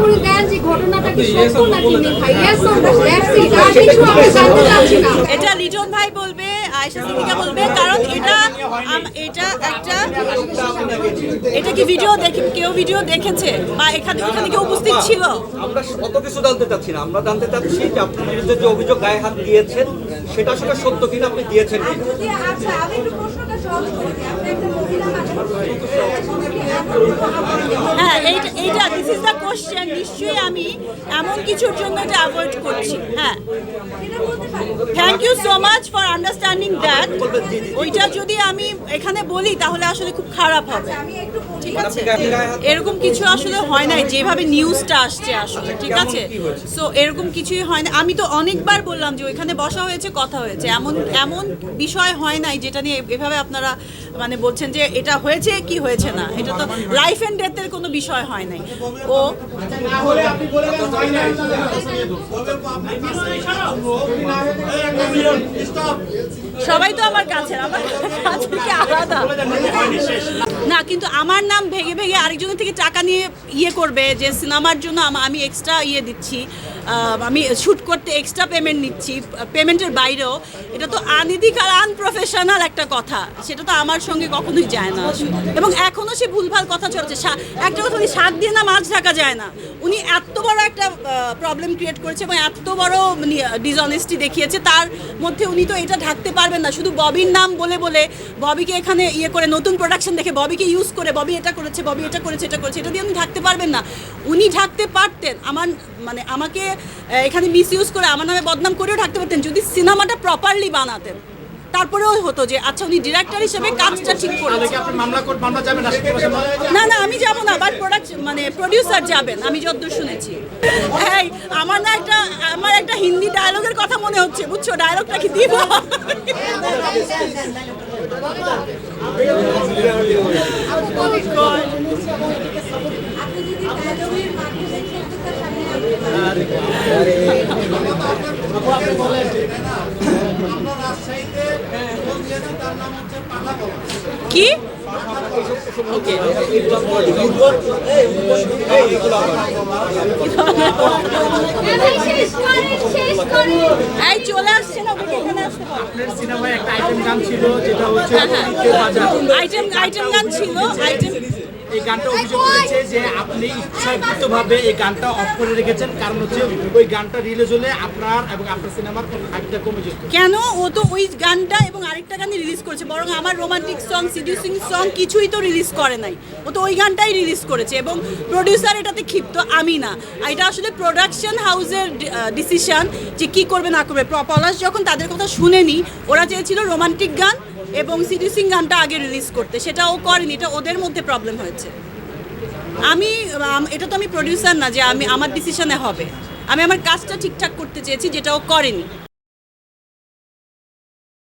করে দেন যে ঘটনাটা কি সত্য নাকি মিথ্যা? Yes or no that's it আর কিছু আমরা জানতে চাচ্ছি না। এটা লিটন ভাই বলবে আয়েশা সিদ্দিকা বলবে কারণ এটা এটা একটা এটা কি ভিডিও দেখে কেউ ভিডিও দেখেছে? বা এখানে এখানে কেউ উপস্থিত ছিল? আমরা অত কিছু জানতে চাচ্ছি না। আমরা জানতে চাচ্ছি যে আপনার বিরুদ্ধে যে অভিযোগ গায়ে হাত দিয়েছেন সেটা আসলে সত্য কিনা আপনি দিয়েছেন কিনা আচ্ছা আমি একটু প্রশ্নটা সহজ করে দিই। আপনি হ্যাঁ এইটা এইটা দিস ইজ দ্য কোশ্চেন নিশ্চয়ই আমি এমন কিছুর জন্য এটা অ্যাভয়েড করছি। হ্যাঁ। Thank you so much for understanding that ওইটা যদি আমি এখানে বলি তাহলে আসলে খুব খারাপ হবে। ঠিক আছে? এরকম কিছু আসলে হয় নাই যেভাবে নিউজটা আসছে আসলে। ঠিক আছে? সো এরকম কিছুই হয় না। আমি তো অনেকবার বললাম যে ওইখানে বসা হয়েছে কথা হয়েছে। এমন এমন বিষয় হয় নাই যেটা নিয়ে এভাবে আপনারা মানে বলছেন যে এটা হয়েছে, কি হয়েছে না? এটা তো লাইফ এন্ড ডেথের কোনো বিষয় হয় নাই। ও সবাই তো আমার কাছে আলাদা। না, কিন্তু আমার নাম ভেঙে ভেঙে আরেকজনের থেকে টাকা নিয়ে ইয়ে করবে, যে সিনেমার জন্য আমি এক্সট্রা ইয়ে দিচ্ছি আমি শ্যুট করতে এক্সট্রা পেমেন্ট নিচ্ছি পেমেন্টের বাইরেও। এটা তো আনিদিক আর আনপ্রফেশনাল একটা কথা। সেটা তো আমার সঙ্গে কখনোই যায় না। এবং এখনও সে ভুলভাল কথা চলছে। একটা কথা, উনি সাত দিয়ে না মাছ ঢাকা যায় না। উনি এত বড় একটা প্রবলেম ক্রিয়েট করেছে এবং এত বড় ডিসঅনেস্টি দেখিয়েছে। তার মধ্যে উনি তো এটা ঢাকতে পারবেন না। শুধু ববির নাম বলে বলে, ববিকে এখানে ইয়ে করে, নতুন প্রোডাকশন দেখে ববিকে ইউজ করে, ববি এটা করেছে, ববি এটা করেছে এটা করেছে, এটা দিয়ে উনি ঢাকতে পারবেন না। উনি ঢাকতে পারতেন। আমার মানে আমাকে এখানে মিস ইউজ করে, আমার নামে বদনাম করেও ঢাকতে পারতেন। যদি সিনেমাটা প্রপারলি বানাতেন। তারপরেও হতো যে আচ্ছা উনি ডিরেক্টর হিসেবে কাজটা ঠিক করেছে কি আপনি মামলা কোর্ট মামলা যাবেন আশেপাশে না না আমি যাব না বাট প্রোডাক্ট মানে প্রডিউসার যাবেন আমি যতদূর শুনেছি। এই আমার না একটা আমার একটা হিন্দি ডায়লগের কথা মনে হচ্ছে বুঝছ? ডায়লগটা কি দিব? আপনি কি? এই চলে আসছে না সিনেমায় একটা আইটেম গান ছিল যেটা হচ্ছে আইটেম আইটেম গান ছিল আইটেম এই গানটা অভিযোগ করেছে যে আপনি ইচ্ছাকৃতভাবে এই গানটা অফ করে রেখেছেন। কারণ হচ্ছে ওই গানটা রিলিজ হলে আপনার এবং আপনার সিনেমার হাইপটা কমে যেত। কেন? ও তো ওই গানটা এবং আরেকটা গানই রিলিজ করেছে। বরং আমার রোমান্টিক সং সিডিউসিং সং কিছুই তো রিলিজ করে নাই। ও তো ওই গানটাই রিলিজ করেছে এবং প্রডিউসার এটাতে ক্ষিপ্ত আমি না। এটা আসলে প্রোডাকশন হাউসের ডিসিশন যে কি করবে, না করবে। পলাশ যখন তাদের কথা শুনেনি, ওরা চেয়েছিল রোমান্টিক গান এবং সিডিউসিং গানটা আগে রিলিজ করতে। সেটা ও করেনি, এটা ওদের মধ্যে প্রবলেম হয়েছে। আমি এটা তো আমি প্রডিউসার না যে আমি, আমার ডিসিশনে হবে। আমি আমার কাজটা ঠিকঠাক করতে চেয়েছি, যেটা ও করেনি।